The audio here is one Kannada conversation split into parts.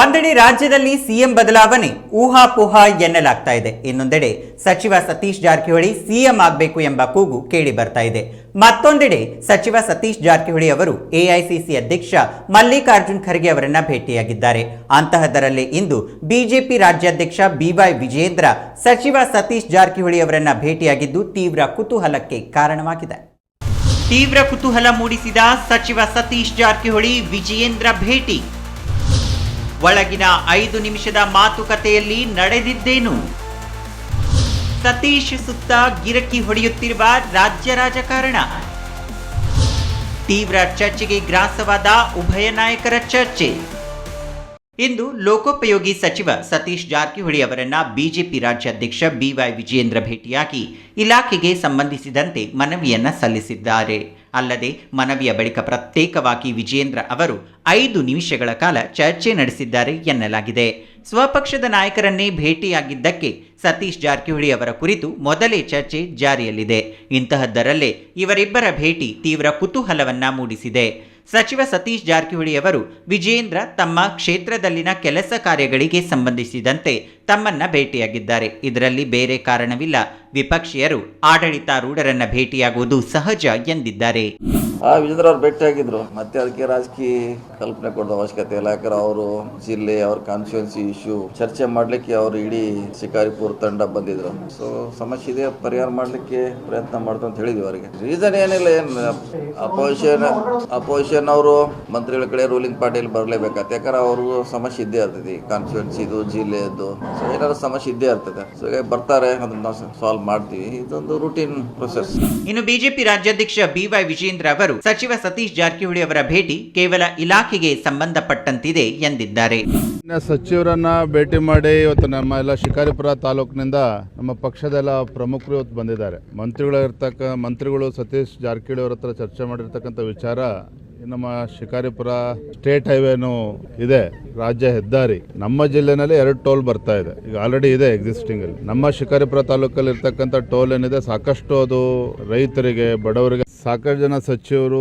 ಒಂದೆಡೆ ರಾಜ್ಯದಲ್ಲಿ ಸಿಎಂ ಬದಲಾವಣೆ ಊಹಾಪೋಹ ಎನ್ನಲಾಗ್ತಾ ಇದೆ. ಇನ್ನೊಂದೆಡೆ ಸಚಿವ ಸತೀಶ್ ಜಾರಕಿಹೊಳಿ ಸಿಎಂ ಆಗಬೇಕು ಎಂಬ ಕೂಗು ಕೇಳಿ ಬರ್ತಾ ಇದೆ. ಮತ್ತೊಂದೆಡೆ ಸಚಿವ ಸತೀಶ್ ಜಾರಕಿಹೊಳಿ ಅವರು ಎಐಸಿಸಿ ಅಧ್ಯಕ್ಷ ಮಲ್ಲಿಕಾರ್ಜುನ್ ಖರ್ಗೆ ಅವರನ್ನ ಭೇಟಿಯಾಗಿದ್ದಾರೆ. ಅಂತಹದರಲ್ಲಿ ಇಂದು ಬಿಜೆಪಿ ರಾಜ್ಯಾಧ್ಯಕ್ಷ ಬಿವೈ ವಿಜೇಂದ್ರ ಸಚಿವ ಸತೀಶ್ ಜಾರಕಿಹೊಳಿ ಅವರನ್ನ ಭೇಟಿಯಾಗಿದ್ದು ತೀವ್ರ ಕುತೂಹಲಕ್ಕೆ ಕಾರಣವಾಗಿದೆ. ತೀವ್ರ ಕುತೂಹಲ ಮೂಡಿಸಿದ ಸಚಿವ ಸತೀಶ್ ಜಾರಕಿಹೊಳಿ ವಿಜಯೇಂದ್ರ ಭೇಟಿ ಒಳಗಿನ ಐದು ನಿಮಿಷದ ಮಾತುಕತೆಯಲ್ಲಿ ನಡೆದಿದ್ದೇನು? ಸತೀಶ್ ಸುತ್ತ ಗಿರಕಿ ಹೊಡೆಯುತ್ತಿರುವ ರಾಜ್ಯ ರಾಜಕಾರಣ. ತೀವ್ರ ಚರ್ಚೆಗೆ ಗ್ರಾಸವಾದ ಉಭಯ ನಾಯಕರ ಚರ್ಚೆ. ಇಂದು ಲೋಕೋಪಯೋಗಿ ಸಚಿವ ಸತೀಶ್ ಜಾರಕಿಹೊಳಿ ಅವರನ್ನ ಬಿಜೆಪಿ ರಾಜ್ಯಾಧ್ಯಕ್ಷ ಬಿವೈ ವಿಜಯೇಂದ್ರ ಭೇಟಿಯಾಗಿ ಇಲಾಖೆಗೆ ಸಂಬಂಧಿಸಿದಂತೆ ಮನವಿಯನ್ನ ಸಲ್ಲಿಸಿದ್ದಾರೆ. ಅಲ್ಲದೆ ಮನವಿಯ ಬಳಿಕ ಪ್ರತ್ಯೇಕವಾಗಿ ವಿಜಯೇಂದ್ರ ಅವರು ಐದು ನಿಮಿಷಗಳ ಕಾಲ ಚರ್ಚೆ ನಡೆಸಿದ್ದಾರೆ ಎನ್ನಲಾಗಿದೆ. ಸ್ವಪಕ್ಷದ ನಾಯಕರನ್ನೇ ಭೇಟಿಯಾಗಿದ್ದಕ್ಕೆ ಸತೀಶ್ ಜಾರಕಿಹೊಳಿ ಅವರ ಕುರಿತು ಮೊದಲೇ ಚರ್ಚೆ ಜಾರಿಯಲ್ಲಿದೆ. ಇಂತಹದ್ದರಲ್ಲೇ ಇವರಿಬ್ಬರ ಭೇಟಿ ತೀವ್ರ ಕುತೂಹಲವನ್ನ ಮೂಡಿಸಿದೆ. ಸಚಿವ ಸತೀಶ್ ಜಾರಕಿಹೊಳಿ ಅವರು ವಿಜೇಂದ್ರ ತಮ್ಮ ಕ್ಷೇತ್ರದಲ್ಲಿನ ಕೆಲಸ ಕಾರ್ಯಗಳಿಗೆ ಸಂಬಂಧಿಸಿದಂತೆ ತಮ್ಮನ್ನ ಭೇಟಿಯಾಗಿದ್ದಾರೆ. ಇದರಲ್ಲಿ ಬೇರೆ ಕಾರಣವಿಲ್ಲ. ವಿಪಕ್ಷೀಯರು ಆಡಳಿತಾರೂಢರನ್ನ ಭೇಟಿಯಾಗುವುದು ಸಹಜ ಎಂದಿದ್ದಾರೆ. ಆ ವಿಜೇಂದ್ರ ಅವ್ರು ಭೇಟಿಯಾಗಿದ್ರು ಮತ್ತೆ ಅದಕ್ಕೆ ರಾಜಕೀಯ ಕಲ್ಪನೆ ಕೊಡೋದು ಅವಶ್ಯಕತೆ ಇಲ್ಲ. ಯಾಕಂದ್ರೆ ಅವರು ಜಿಲ್ಲೆ, ಅವ್ರ ಕಾನ್ಸ್ಟಿಟ್ಯೂನ್ಸಿ ಇಶ್ಯೂ ಚರ್ಚೆ ಮಾಡ್ಲಿಕ್ಕೆ ಅವರು ಇಡೀ ಶಿಕಾರಿಪುರ ತಂಡ ಬಂದಿದ್ರು. ಸೊ ಸಮಸ್ಯೆ ಇದೆ, ಪರಿಹಾರ ಮಾಡ್ಲಿಕ್ಕೆ ಪ್ರಯತ್ನ ಮಾಡ್ತು ಅಂತ ಹೇಳಿದ್ವಿ ಅವರಿಗೆ. ರೀಸನ್ ಏನಿಲ್ಲ, ಏನು ಅಪೋಸಿಷನ್ ಅಪೋಸಿಷನ್ ಅವರು ಮಂತ್ರಿಗಳ ಕಡೆ ರೂಲಿಂಗ್ ಪಾರ್ಟಿಯಲ್ಲಿ ಬರಲೇಬೇಕಾಗುತ್ತೆ ಯಾಕಂದ್ರೆ ಅವ್ರಿಗೂ ಸಮಸ್ಯೆ ಇದ್ದೇ ಇರ್ತದೆ. ಕಾನ್ಸ್ಟಿಟ್ಯೂನ್ಸಿದು ಜಿಲ್ಲೆಯದ್ದು ಸೊ ಏನಾದ್ರು ಸಮಸ್ಯೆ ಇದ್ದೇ ಇರ್ತದೆ. ಸೊ ಬರ್ತಾರೆ, ಅದನ್ನ ಸಾಲ್ವ್ ಮಾಡ್ತೀವಿ. ಇದೊಂದು ರೂಟೀನ್ ಪ್ರೊಸೆಸ್ ಇನ್ನು ಬಿಜೆಪಿ ರಾಜ್ಯಾಧ್ಯಕ್ಷ ಬಿವೈ ವಿಜೇಂದ್ರ ಅವರು ಸಚಿವ ಸತೀಶ್ ಜಾರಕಿಹೊಳಿ ಅವರ ಭೇಟಿ ಕೇವಲ ಇಲಾಖೆಗೆ ಸಂಬಂಧಪಟ್ಟಂತಿದೆ ಎಂದಿದ್ದಾರೆ. ಸಚಿವರನ್ನ ಭೇಟಿ ಮಾಡಿ ಇವತ್ತು ನಮ್ಮ ಎಲ್ಲ ಶಿಕಾರಿಪುರ ತಾಲೂಕಿನಿಂದ ನಮ್ಮ ಪಕ್ಷದ ಎಲ್ಲ ಪ್ರಮುಖರು ಇವತ್ತು ಬಂದಿದ್ದಾರೆ. ಮಂತ್ರಿಗಳಿರ್ತಕ್ಕ ಮಂತ್ರಿಗಳು ಸತೀಶ್ ಜಾರಕಿಹೊಳಿ ಅವರ ಹತ್ರ ಚರ್ಚೆ ಮಾಡಿರ್ತಕ್ಕಂಥ ವಿಚಾರ ನಮ್ಮ ಶಿಕಾರಿಪುರ ಸ್ಟೇಟ್ ಹೈವೇನು ಇದೆ, ರಾಜ್ಯ ಹೆದ್ದಾರಿ, ನಮ್ಮ ಜಿಲ್ಲೆನಲ್ಲಿ ಎರಡು ಟೋಲ್ ಬರ್ತಾ ಇದೆ. ಈಗ ಆಲ್ರೆಡಿ ಇದೆ ಎಕ್ಸಿಸ್ಟಿಂಗ್ ಅಲ್ಲಿ. ನಮ್ಮ ಶಿಕಾರಿಪುರ ತಾಲೂಕಲ್ಲಿ ಇರ್ತಕ್ಕಂಥ ಟೋಲ್ ಏನಿದೆ, ಸಾಕಷ್ಟು ಅದು ರೈತರಿಗೆ, ಬಡವರಿಗೆ ಸಾಕಷ್ಟು ಜನ ಸಚಿವರು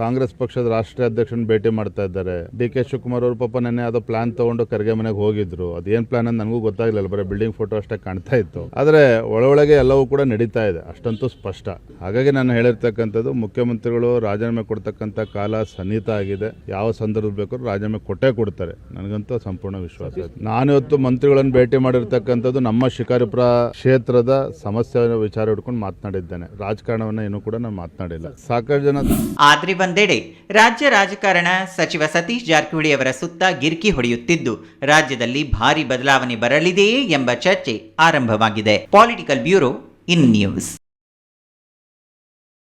ಕಾಂಗ್ರೆಸ್ ಪಕ್ಷದ ರಾಷ್ಟ್ರೀಯ ಅಧ್ಯಕ್ಷನ ಭೇಟಿ ಮಾಡ್ತಾ ಇದ್ದಾರೆ. ಡಿ ಕೆ ಶಿವಕುಮಾರ್ ಅವರು ಪಾಪ ನೆನ್ನೆ ಅದು ಪ್ಲಾನ್ ತಗೊಂಡು ಕರ್ಗೆ ಮನೆಗೆ ಹೋಗಿದ್ರು. ಅದೇನ್ ಪ್ಲಾನ್ ಅಂತ ನನಗೂ ಗೊತ್ತಾಗ್ಲಿಲ್ಲ. ಬರೀ ಬಿಲ್ಡಿಂಗ್ ಫೋಟೋ ಅಷ್ಟೇ ಕಾಣ್ತಾ ಇತ್ತು. ಆದ್ರೆ ಒಳೊಳಗೆ ಎಲ್ಲವೂ ಕೂಡ ನಡೀತಾ ಇದೆ. ಅಷ್ಟಂತೂ ಸ್ಪಷ್ಟ. ಹಾಗಾಗಿ ನಾನು ಹೇಳಿರ್ತಕ್ಕಂಥದ್ದು, ಮುಖ್ಯಮಂತ್ರಿಗಳು ರಾಜೀನಾಮೆ ಕೊಡ್ತಕ್ಕಂಥ ಕಾಲ ಸನ್ನಿಹಿತ ಆಗಿದೆ. ಯಾವ ಸಂದರ್ಭ ಬೇಕಾದ್ರೂ ರಾಜೀನಾಮೆ ಕೊಟ್ಟೇ ಕೊಡ್ತಾರೆ. ನನಗಂತೂ ಸಂಪೂರ್ಣ ವಿಶ್ವಾಸ ಇದೆ. ನಾನಿವತ್ತು ಮಂತ್ರಿಗಳನ್ನು ಭೇಟಿ ಮಾಡಿರ್ತಕ್ಕಂಥದ್ದು ನಮ್ಮ ಶಿಕಾರಿಪುರ ಕ್ಷೇತ್ರದ ಸಮಸ್ಯೆ ವಿಚಾರ ಹಿಡ್ಕೊಂಡು ಮಾತನಾಡಿದ್ದೇನೆ. ರಾಜಕಾರಣವನ್ನು ಏನು ಕೂಡ ನಾನು ಮಾತನಾಡಿಲ್ಲ. ಸಾಕಷ್ಟು ಜನ ಆದ್ರೆ ಒಂದೆಡೆ ರಾಜ್ಯ ರಾಜಕಾರಣ ಸಚಿವ ಸತೀಶ್ ಜಾರಕಿಹೊಳಿ ಅವರ ಸುತ್ತ ಗಿರ್ಕಿ ಹೊಡೆಯುತ್ತಿದ್ದು, ರಾಜ್ಯದಲ್ಲಿ ಭಾರಿ ಬದಲಾವಣೆ ಬರಲಿದೆಯೇ ಎಂಬ ಚರ್ಚೆ ಆರಂಭವಾಗಿದೆ. Political bureau in news